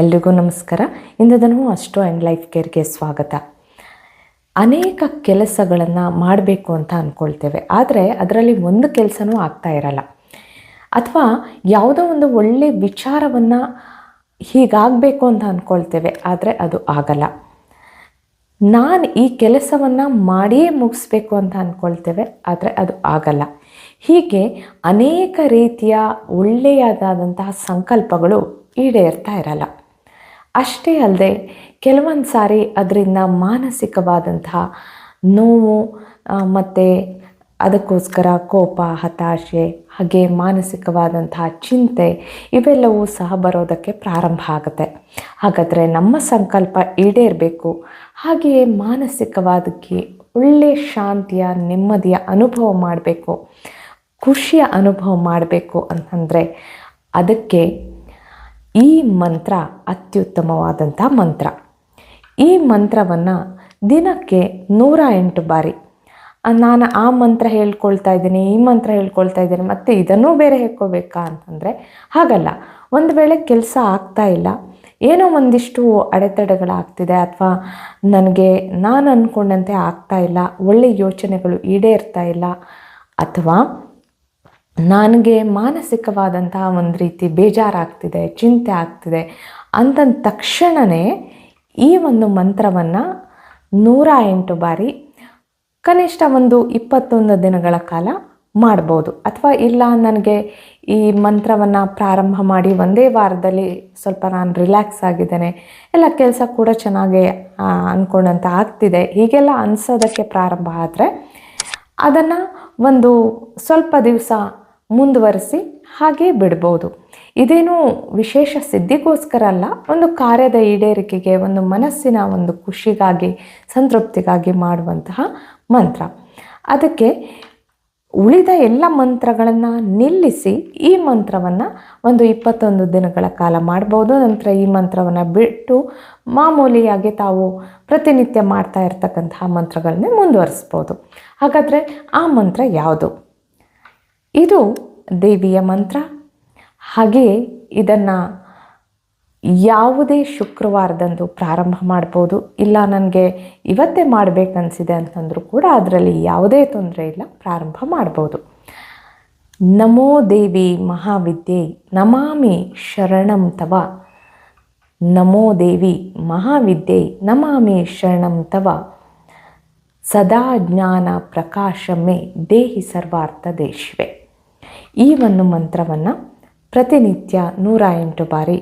ಎಲ್ರಿಗೂ ನಮಸ್ಕಾರ. ಇಂದದನ್ನು ಅಷ್ಟು ಆ್ಯಂಡ್ ಲೈಫ್ ಕೇರ್ಗೆ ಸ್ವಾಗತ. ಅನೇಕ ಕೆಲಸಗಳನ್ನು ಮಾಡಬೇಕು ಅಂತ ಅಂದ್ಕೊಳ್ತೇವೆ ಆದರೆ ಅದರಲ್ಲಿ ಒಂದು ಕೆಲಸನೂ ಆಗ್ತಾ ಇರಲ್ಲ. ಅಥವಾ ಯಾವುದೋ ಒಂದು ಒಳ್ಳೆ ವಿಚಾರವನ್ನು ಹೀಗಾಗಬೇಕು ಅಂತ ಅಂದ್ಕೊಳ್ತೇವೆ ಆದರೆ ಅದು ಆಗಲ್ಲ. ನಾನು ಈ ಕೆಲಸವನ್ನು ಮಾಡಿಯೇ ಮುಗಿಸ್ಬೇಕು ಅಂತ ಅಂದ್ಕೊಳ್ತೇವೆ ಆದರೆ ಅದು ಆಗಲ್ಲ. ಹೀಗೆ ಅನೇಕ ರೀತಿಯ ಒಳ್ಳೆಯದಾದಂತಹ ಸಂಕಲ್ಪಗಳು ಈಡೇರ್ತಾ ಇರಲ್ಲ. ಅಷ್ಟೇ ಅಲ್ಲದೆ ಕೆಲವೊಂದು ಸಾರಿ ಅದರಿಂದ ಮಾನಸಿಕವಾದಂತಹ ನೋವು ಮತ್ತು ಅದಕ್ಕೋಸ್ಕರ ಕೋಪ, ಹತಾಶೆ, ಹಾಗೆ ಮಾನಸಿಕವಾದಂತಹ ಚಿಂತೆ ಇವೆಲ್ಲವೂ ಸಹ ಬರೋದಕ್ಕೆ ಪ್ರಾರಂಭ ಆಗುತ್ತೆ. ಹಾಗಾದರೆ ನಮ್ಮ ಸಂಕಲ್ಪ ಈಡೇರಬೇಕು. ಹಾಗೆಯೇ ಮಾನಸಿಕವಾದಕ್ಕೆ ಒಳ್ಳೆಯ ಶಾಂತಿಯ, ನೆಮ್ಮದಿಯ ಅನುಭವ ಮಾಡಬೇಕು. ಖುಷಿಯ ಅನುಭವ ಮಾಡಬೇಕು ಅಂತಂದರೆ ಅದಕ್ಕೆ ಈ ಮಂತ್ರ ಅತ್ಯುತ್ತಮವಾದಂಥ ಮಂತ್ರ. ಈ ಮಂತ್ರವನ್ನು ದಿನಕ್ಕೆ ನೂರ ಎಂಟು ಬಾರಿ. ನಾನು ಆ ಮಂತ್ರ ಹೇಳ್ಕೊಳ್ತಾ ಇದ್ದೀನಿ, ಈ ಮಂತ್ರ ಹೇಳ್ಕೊಳ್ತಾ ಇದ್ದೀನಿ, ಮತ್ತು ಇದನ್ನೂ ಬೇರೆ ಹೇಳ್ಕೊಬೇಕಾ ಅಂತಂದರೆ ಹಾಗಲ್ಲ. ಒಂದು ವೇಳೆ ಕೆಲಸ ಆಗ್ತಾ ಇಲ್ಲ, ಏನೋ ಒಂದಿಷ್ಟು ಅಡೆತಡೆಗಳಾಗ್ತಿದೆ ಅಥವಾ ನನಗೆ ನಾನು ಅಂದ್ಕೊಂಡಂತೆ ಆಗ್ತಾ ಇಲ್ಲ, ಒಳ್ಳೆ ಯೋಚನೆಗಳು ಈಡೇರ್ತಾ ಇಲ್ಲ, ಅಥವಾ ನನಗೆ ಮಾನಸಿಕವಾದಂತಹ ಒಂದು ರೀತಿ ಬೇಜಾರಾಗ್ತಿದೆ, ಚಿಂತೆ ಆಗ್ತಿದೆ ಅಂತಂದ ತಕ್ಷಣವೇ ಈ ಒಂದು ಮಂತ್ರವನ್ನು ನೂರ ಎಂಟು ಬಾರಿ ಕನಿಷ್ಠ ಒಂದು ಇಪ್ಪತ್ತೊಂದು ದಿನಗಳ ಕಾಲ ಮಾಡ್ಬೋದು. ಅಥವಾ ಇಲ್ಲ ನನಗೆ ಈ ಮಂತ್ರವನ್ನು ಪ್ರಾರಂಭ ಮಾಡಿ ಒಂದೇ ವಾರದಲ್ಲಿ ಸ್ವಲ್ಪ ನಾನು ರಿಲ್ಯಾಕ್ಸ್ ಆಗಿದ್ದೇನೆ, ಎಲ್ಲ ಕೆಲಸ ಕೂಡ ಚೆನ್ನಾಗಿ ಅಂದ್ಕೊಂಡಂತ ಆಗ್ತಿದೆ, ಹೀಗೆಲ್ಲ ಅನಿಸೋದಕ್ಕೆ ಪ್ರಾರಂಭ ಆದರೆ ಅದನ್ನು ಒಂದು ಸ್ವಲ್ಪ ದಿವಸ ಮುಂದುವರಿಸಿ ಹಾಗೆ ಬಿಡ್ಬೋದು. ಇದೇನು ವಿಶೇಷ ಸಿದ್ಧಿಗೋಸ್ಕರ ಅಲ್ಲ, ಒಂದು ಕಾರ್ಯದ ಈಡೇರಿಕೆಗೆ, ಒಂದು ಮನಸ್ಸಿನ ಒಂದು ಖುಷಿಗಾಗಿ, ಸಂತೃಪ್ತಿಗಾಗಿ ಮಾಡುವಂತಹ ಮಂತ್ರ. ಅದಕ್ಕೆ ಉಳಿದ ಎಲ್ಲ ಮಂತ್ರಗಳನ್ನು ನಿಲ್ಲಿಸಿ ಈ ಮಂತ್ರವನ್ನು ಒಂದು ಇಪ್ಪತ್ತೊಂದು ದಿನಗಳ ಕಾಲ ಮಾಡ್ಬೋದು. ನಂತರ ಈ ಮಂತ್ರವನ್ನು ಬಿಟ್ಟು ಮಾಮೂಲಿಯಾಗಿ ತಾವು ಪ್ರತಿನಿತ್ಯ ಮಾಡ್ತಾ ಇರ್ತಕ್ಕಂತಹ ಮಂತ್ರಗಳನ್ನೇ ಮುಂದುವರಿಸ್ಬೋದು. ಹಾಗಾದರೆ ಆ ಮಂತ್ರ ಯಾವುದು? ಇದು ದೇವಿಯ ಮಂತ್ರ. ಹಾಗೆ ಇದನ್ನು ಯಾವುದೇ ಶುಕ್ರವಾರದಂದು ಪ್ರಾರಂಭ ಮಾಡ್ಬೋದು. ಇಲ್ಲ, ನನಗೆ ಇವತ್ತೇ ಮಾಡಬೇಕನ್ಸಿದೆ ಅಂತಂದರೂ ಕೂಡ ಅದರಲ್ಲಿ ಯಾವುದೇ ತೊಂದರೆ ಇಲ್ಲ, ಪ್ರಾರಂಭ ಮಾಡ್ಬೋದು. ನಮೋ ದೇವಿ ಮಹಾವಿದ್ಯೆ, ನಮಾಮಿ ಶರಣಂ ತವ. ನಮೋ ದೇವಿ ಮಹಾವಿದ್ಯೆ, ನಮಾಮಿ ಶರಣಂ ತವ. ಸದಾ ಜ್ಞಾನ ಪ್ರಕಾಶಮೇ ದೇಹಿ ಸರ್ವಾರ್ಥ ದೇಶವೇ. ಈ ಒಂದು ಮಂತ್ರವನ್ನು ಪ್ರತಿನಿತ್ಯ ನೂರ ಎಂಟು ಬಾರಿ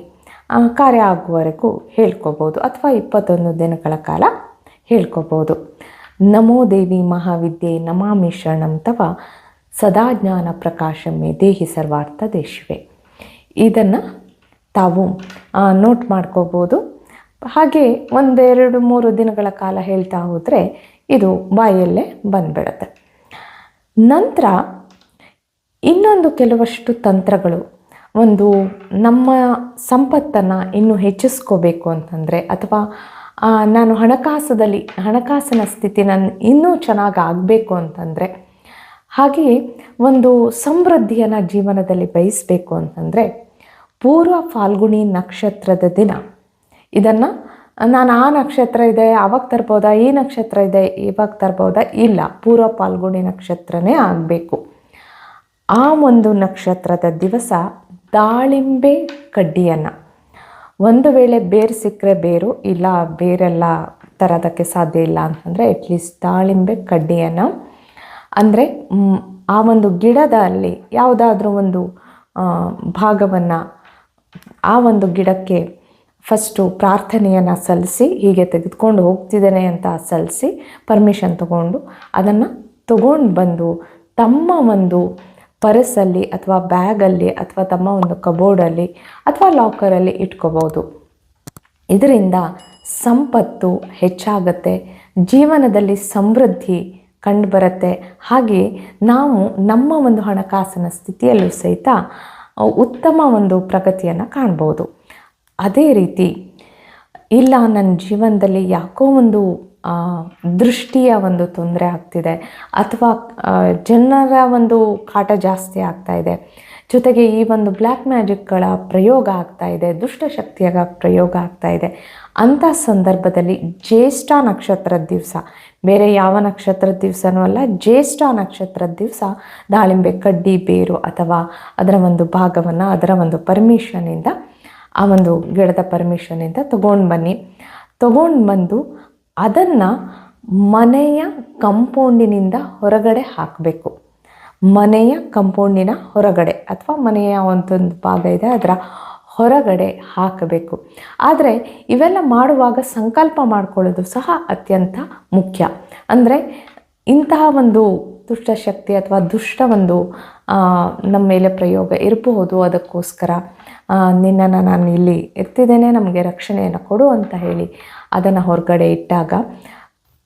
ಕಾರ್ಯ ಆಗುವವರೆಗೂ ಹೇಳ್ಕೋಬೋದು ಅಥವಾ ಇಪ್ಪತ್ತೊಂದು ದಿನಗಳ ಕಾಲ ಹೇಳ್ಕೋಬೋದು. ನಮೋ ದೇವಿ ಮಹಾವಿದ್ಯೆ ನಮಾಮಿ ಶರಣಂ ತವ ಸದಾ ಜ್ಞಾನ ಪ್ರಕಾಶಮೇ ದೇಹಿ ಸರ್ವಾರ್ಥ ದೇಶವೇ ಇದನ್ನು ತಾವು ನೋಟ್ ಮಾಡ್ಕೋಬೋದು. ಹಾಗೆ ಒಂದೆರಡು ಮೂರು ದಿನಗಳ ಕಾಲ ಹೇಳ್ತಾ ಹೋದರೆ ಇದು ಬಾಯಲ್ಲೇ ಬಂದ್ಬಿಡುತ್ತೆ. ನಂತರ ಇನ್ನೊಂದು ಕೆಲವಷ್ಟು ತಂತ್ರಗಳು. ಒಂದು ನಮ್ಮ ಸಂಪತ್ತನ್ನು ಇನ್ನೂ ಹೆಚ್ಚಿಸ್ಕೋಬೇಕು ಅಂತಂದರೆ ಅಥವಾ ನಾನು ಹಣಕಾಸದಲ್ಲಿ, ಹಣಕಾಸಿನ ಸ್ಥಿತಿ ನಾನು ಇನ್ನೂ ಚೆನ್ನಾಗಿ ಆಗಬೇಕು ಅಂತಂದರೆ, ಹಾಗೆಯೇ ಒಂದು ಸಮೃದ್ಧಿಯನ್ನು ಜೀವನದಲ್ಲಿ ಬಯಸಬೇಕು ಅಂತಂದರೆ, ಪೂರ್ವ ಫಾಲ್ಗುಣಿ ನಕ್ಷತ್ರದ ದಿನ. ಇದನ್ನು, ನಾನು ಆ ನಕ್ಷತ್ರ ಇದೆ ಆವಾಗ ತರ್ಬೋದಾ, ಈ ನಕ್ಷತ್ರ ಇದೆ, ಇವಾಗ ತರ್ಬೋದಾ, ಇಲ್ಲ. ಪೂರ್ವ ಫಾಲ್ಗುಣಿ ನಕ್ಷತ್ರನೇ ಆಗಬೇಕು. ಆ ಒಂದು ನಕ್ಷತ್ರದ ದಿವಸ ದಾಳಿಂಬೆ ಕಡ್ಡಿಯನ್ನು. ಒಂದು ವೇಳೆ ಬೇರು ಸಿಕ್ಕರೆ ಬೇರು, ಇಲ್ಲ ಬೇರೆಲ್ಲ ತರೋದಕ್ಕೆ ಸಾಧ್ಯ ಇಲ್ಲ ಅಂತಂದರೆ ಅಟ್ಲೀಸ್ಟ್ ದಾಳಿಂಬೆ ಕಡ್ಡಿಯನ್ನು. ಅಂದರೆ ಆ ಒಂದು ಗಿಡದಲ್ಲಿ ಯಾವುದಾದ್ರೂ ಒಂದು ಭಾಗವನ್ನು ಆ ಒಂದು ಗಿಡಕ್ಕೆ ಫಸ್ಟು ಪ್ರಾರ್ಥನೆಯನ್ನು ಸಲ್ಲಿಸಿ, ಹೀಗೆ ತೆಗೆದುಕೊಂಡು ಹೋಗ್ತಿದ್ದೇನೆ ಅಂತ ಸಲ್ಲಿಸಿ ಪರ್ಮಿಷನ್ ತಗೊಂಡು ಅದನ್ನು ತಗೊಂಡು ಬಂದು ತಮ್ಮ ಒಂದು ಪರ್ಸಲ್ಲಿ ಅಥವಾ ಬ್ಯಾಗಲ್ಲಿ ಅಥವಾ ತಮ್ಮ ಒಂದು ಕಬೋರ್ಡಲ್ಲಿ ಅಥವಾ ಲಾಕರಲ್ಲಿ ಇಟ್ಕೋಬೋದು. ಇದರಿಂದ ಸಂಪತ್ತು ಹೆಚ್ಚಾಗತ್ತೆ, ಜೀವನದಲ್ಲಿ ಸಮೃದ್ಧಿ ಕಂಡುಬರುತ್ತೆ. ಹಾಗೆ ನಾವು ನಮ್ಮ ಒಂದು ಹಣಕಾಸಿನ ಸ್ಥಿತಿಯಲ್ಲೂ ಸಹಿತ ಉತ್ತಮ ಒಂದು ಪ್ರಗತಿಯನ್ನು ಕಾಣ್ಬೋದು. ಅದೇ ರೀತಿ, ಇಲ್ಲ ನನ್ನ ಜೀವನದಲ್ಲಿ ಯಾಕೋ ಒಂದು ದೃಷ್ಟಿಯ ಒಂದು ತೊಂದರೆ ಆಗ್ತಿದೆ. ಅಥವಾ ಜನರ ಒಂದು ಕಾಟ ಜಾಸ್ತಿ ಆಗ್ತಾ ಇದೆ. ಜೊತೆಗೆ ಈ ಒಂದು ಬ್ಲ್ಯಾಕ್ ಮ್ಯಾಜಿಕ್ಗಳ ಪ್ರಯೋಗ ಆಗ್ತಾ ಇದೆ ದುಷ್ಟಶಕ್ತಿಯ ಪ್ರಯೋಗ ಆಗ್ತಾ ಇದೆ. ಅಂಥ ಸಂದರ್ಭದಲ್ಲಿ ಜ್ಯೇಷ್ಠ ನಕ್ಷತ್ರದ ದಿವಸ, ಬೇರೆ ಯಾವ ನಕ್ಷತ್ರದ ದಿವಸನೂ ಅಲ್ಲ, ಜ್ಯೇಷ್ಠ ನಕ್ಷತ್ರದ ದಿವಸ, ದಾಳಿಂಬೆ, ಕಡ್ಡಿ, ಬೇರು ಅಥವಾ ಅದರ ಒಂದು ಭಾಗವನ್ನು, ಅದರ ಒಂದು ಪರ್ಮಿಷನಿಂದ ಆ ಒಂದು ಗಿಡದ ಪರ್ಮಿಷನಿಂದ ತೊಗೊಂಡು ಬನ್ನಿ. ತೊಗೊಂಡು ಬಂದು ಅದನ್ನು ಮನೆಯ ಕಂಪೌಂಡಿನಿಂದ ಹೊರಗಡೆ ಹಾಕಬೇಕು. ಮನೆಯ ಕಂಪೌಂಡಿನ ಹೊರಗಡೆ ಅಥವಾ ಮನೆಯ ಒಂದೊಂದು ಭಾಗ ಇದೆ, ಅದರ ಹೊರಗಡೆ ಹಾಕಬೇಕು. ಆದರೆ ಇವೆಲ್ಲ ಮಾಡುವಾಗ ಸಂಕಲ್ಪ ಮಾಡಿಕೊಳ್ಳೋದು ಸಹ ಅತ್ಯಂತ ಮುಖ್ಯ. ಅಂದರೆ ಇಂತಹ ಒಂದು ದುಷ್ಟಶಕ್ತಿ ಅಥವಾ ದುಷ್ಟ ಒಂದು ನಮ್ಮ ಮೇಲೆ ಪ್ರಯೋಗ ಇರಬಹುದು ಅದಕ್ಕೋಸ್ಕರ. ನಿನ್ನನ್ನು ನಾನು ಇಲ್ಲಿ ಎತ್ತಿದ್ದೇನೆ, ನಮಗೆ ರಕ್ಷಣೆಯನ್ನು ಕೊಡು ಅಂತ ಹೇಳಿ ಅದನ್ನು ಹೊರಗಡೆ ಇಟ್ಟಾಗ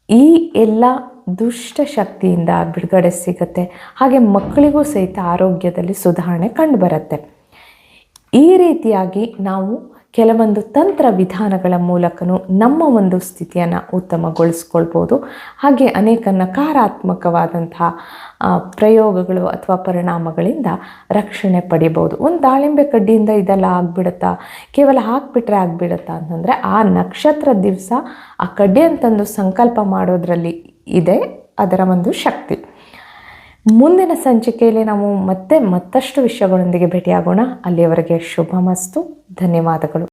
ಈ ಎಲ್ಲ ದುಷ್ಟ ಶಕ್ತಿಯಿಂದ ಬಿಡುಗಡೆ ಸಿಗುತ್ತೆ. ಹಾಗೆ ಮಕ್ಕಳಿಗೂ ಸಹಿತ ಆರೋಗ್ಯದಲ್ಲಿ ಸುಧಾರಣೆ ಕಂಡುಬರುತ್ತೆ ಈ ರೀತಿಯಾಗಿ ನಾವು ಕೆಲವೊಂದು ತಂತ್ರ ವಿಧಾನಗಳ ಮೂಲಕನೂ ನಮ್ಮ ಒಂದು ಸ್ಥಿತಿಯನ್ನು ಉತ್ತಮಗೊಳಿಸ್ಕೊಳ್ಬೋದು. ಹಾಗೆ ಅನೇಕ ನಕಾರಾತ್ಮಕವಾದಂತಹ ಪ್ರಯೋಗಗಳು ಅಥವಾ ಪರಿಣಾಮಗಳಿಂದ ರಕ್ಷಣೆ ಪಡಿಬೋದು. ಒಂದು ದಾಳಿಂಬೆ ಕಡ್ಡಿಯಿಂದ ಇದೆಲ್ಲ ಆಗ್ಬಿಡುತ್ತಾ? ಕೇವಲ ಹಾಕ್ಬಿಟ್ರೆ ಆಗ್ಬಿಡುತ್ತಾ ಅಂತಂದರೆ ಆ ನಕ್ಷತ್ರ ದಿವಸ ಆ ಕಡ್ಡಿ ಅಂತಂದು ಸಂಕಲ್ಪ ಮಾಡೋದ್ರಲ್ಲಿ ಇದೆ, ಅದರ ಒಂದು ಶಕ್ತಿ. ಮುಂದಿನ ಸಂಚಿಕೆಯಲ್ಲಿ ನಾವು ಮತ್ತೆ ಮತ್ತಷ್ಟು ವಿಷಯಗಳೊಂದಿಗೆ ಭೇಟಿಯಾಗೋಣ. ಅಲ್ಲಿಯವರೆಗೆ ಶುಭ ಮಸ್ತು ಧನ್ಯವಾದಗಳು.